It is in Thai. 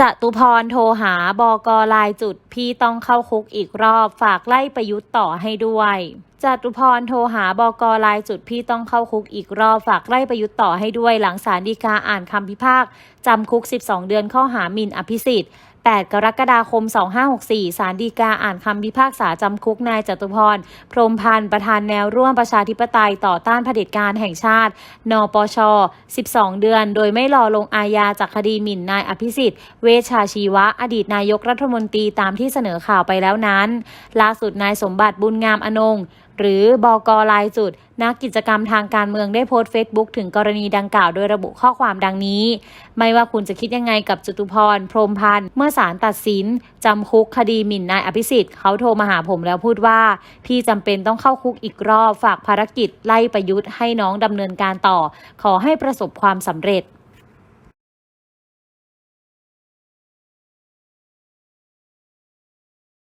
จตุพรโทรหาบอกลายจุดพี่ต้องเข้าคุกอีกรอบฝากไล่ประยุทธ์ต่อให้ด้วยจตุพรโทรหาบอกลายจุดพี่ต้องเข้าคุกอีกรอบฝากไล่ประยุทธ์ต่อให้ด้วยหลังศาลฎีกาอ่านคำพิพากษาจำคุก 12 เดือนข้อหาหมิ่นอภิสิทธิ์ 8 กรกฎาคม 2564 ศาลฎีกาอ่านคำพิพากษาจำคุกนายจตุพร พรมพันธ์ ประธานแนวร่วมประชาธิปไตยต่อต้านเผด็จการแห่งชาติ นปช 12 เดือน โดยไม่รอลงอาญาจากคดีหมิ่นนายอภิสิทธิ์ เวชชาชีวะ อดีตนายกรัฐมนตรีตามที่เสนอข่าวไปแล้วนั้น ล่าสุดนายสมบัติบุญงามอนง หรือบอกลายจุด นักกิจกรรมทางการเมืองได้โพสต์เฟซบุ๊กถึงกรณีดังกล่าวโดยระบุข้อความดังนี้ ไม่ว่าคุณจะคิดยังไงกับจตุพร พรมพันธ์เมื่อศาลตัดสิน จำคุกคดีหมิ่นนายอภิสิทธิ์เขาโทรมาหาผมแล้วพูดว่า พี่จำเป็นต้องเข้าคุกอีกรอบ ฝากภารกิจไล่ประยุทธ์ให้น้องดำเนินการต่อ ขอให้ประสบความสำเร็จ